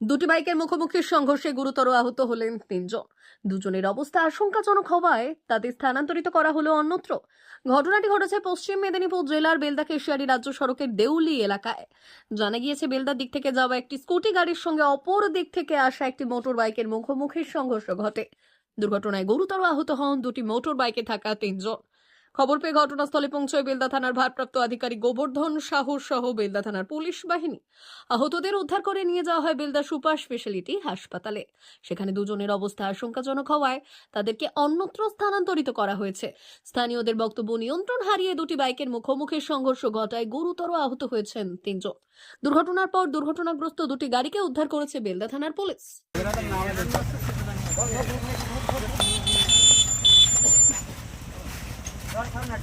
দুটি বাইকের মুখোমুখি সংঘর্ষে গুরুতর আহত হলেন তিনজন। দুজনের অবস্থা আশঙ্কাজনক হওয়ায় তাদের স্থানান্তরিত করা হলো অন্যত্র। ঘটনাটি ঘটেছে পশ্চিম মেদিনীপুর জেলার বেলদা কেশিয়ারি রাজ্য সড়কের দেউলি এলাকায়। জানা গিয়েছে, বেলদার দিক থেকে যাওয়া একটি স্কুটি গাড়ির সঙ্গে অপর দিক থেকে আসা একটি মোটর বাইকের মুখোমুখি সংঘর্ষ ঘটে। দুর্ঘটনায় গুরুতর আহত হন দুটি মোটর বাইকে থাকা তিনজন। খবর পেয়ে ঘটনাস্থলে পৌঁছয় বেলদা থানার ভারপ্রাপ্ত আধিকারিক গোবর্ধন সাহর সহ বেলদা থানার পুলিশ বাহিনী। আহতদের উদ্ধার করে নিয়ে যাওয়া হয় বেলদা সুপার স্পেশালিটি হাসপাতালে। সেখানে দুজনের অবস্থা আশঙ্কাজনক হওয়ায় তাদেরকে অন্যত্র স্থানান্তরিত করা হয়েছে। স্থানীয়দের বক্তব্য নিয়ন্ত্রণ হারিয়ে দুটি বাইকের মুখোমুখি সংঘর্ষ ঘটায় গুরুতর আহত হয়েছেন তিনজন। দুর্ঘটনার পর দুর্ঘটনাগ্রস্ত দুটি গাড়িকে উদ্ধার করেছে বেলদা থানার পুলিশ। রক্ত পড়ছে না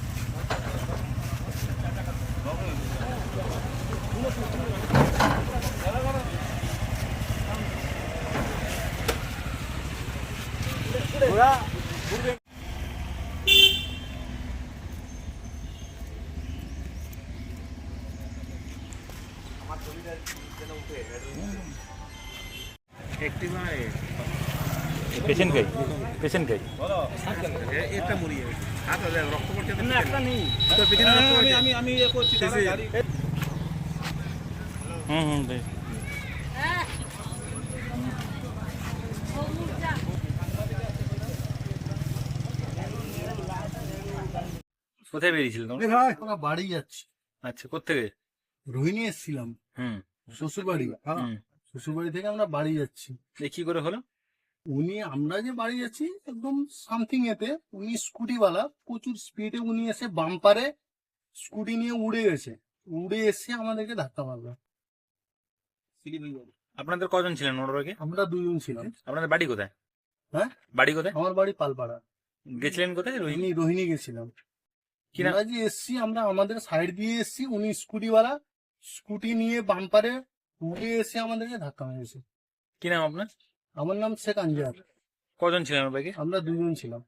একটা নেই গাড়ি হুম হুম বেশ। কোথায় বেরিয়েছিল তোমরা আমরা বাড়ি যাচ্ছি। আচ্ছা কোথেকে রোহিণী এসেছিলাম। হুম। শ্বশুর বাড়ি হ্যাঁ। শ্বশুর বাড়ি থেকে আমরা বাড়ি যাচ্ছি। কি করে হলো? উনি আমরা যে বাড়ি যাচ্ছি একদম সামথিং এতে উনি স্কুটিওয়ালা প্রচুর স্পিডে উনি এসে বাম্পারে স্কুটি নিয়ে উড়ে গেছে। উড়ে এসে আমাদেরকে ধাক্কা মারলো। আপনাদের কজন ছিলেন মোটরবাইকে আমরা দুজন ছিলাম। আপনাদের বাড়ি কোথায়? হ্যাঁ? বাড়ি কোথায়? আমার বাড়ি পালপাড়া। গেছিলেন কোথায় রোহিণী? রোহিণী গেছিলাম? আমরা যে এসছি আমরা আমাদের সাইড দিয়ে এসছি উনি স্কুটিওয়ালা স্কুটি নিয়ে বাম্পারে উড়ে এসে আমাদেরকে ধাক্কা মেরেছে। কি নাম আপনার? আমার নাম শেখ আঞ্জার। কজন ছিলেন বাইকে আমরা দুজন ছিলাম।